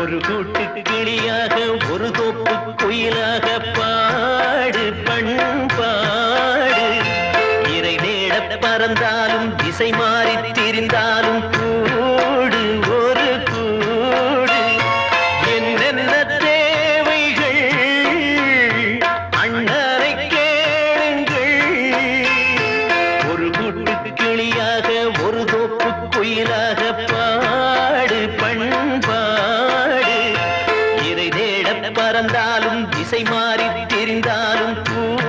ஒரு கூட்டு கிளியாக ஒரு தோப்பு குயிலாக பாடு பண்பாடு இறை நேட பறந்தாலும் திசை மாறி திரிந்தாலும் கூடு ஒரு கூடு. என்னென்ன தேவைகள்? அண்ணனை கேளுங்கள். ஒரு கூட்டு கிளியாக பறந்தாலும் திசை மாறி தெரிந்தாலும் பூ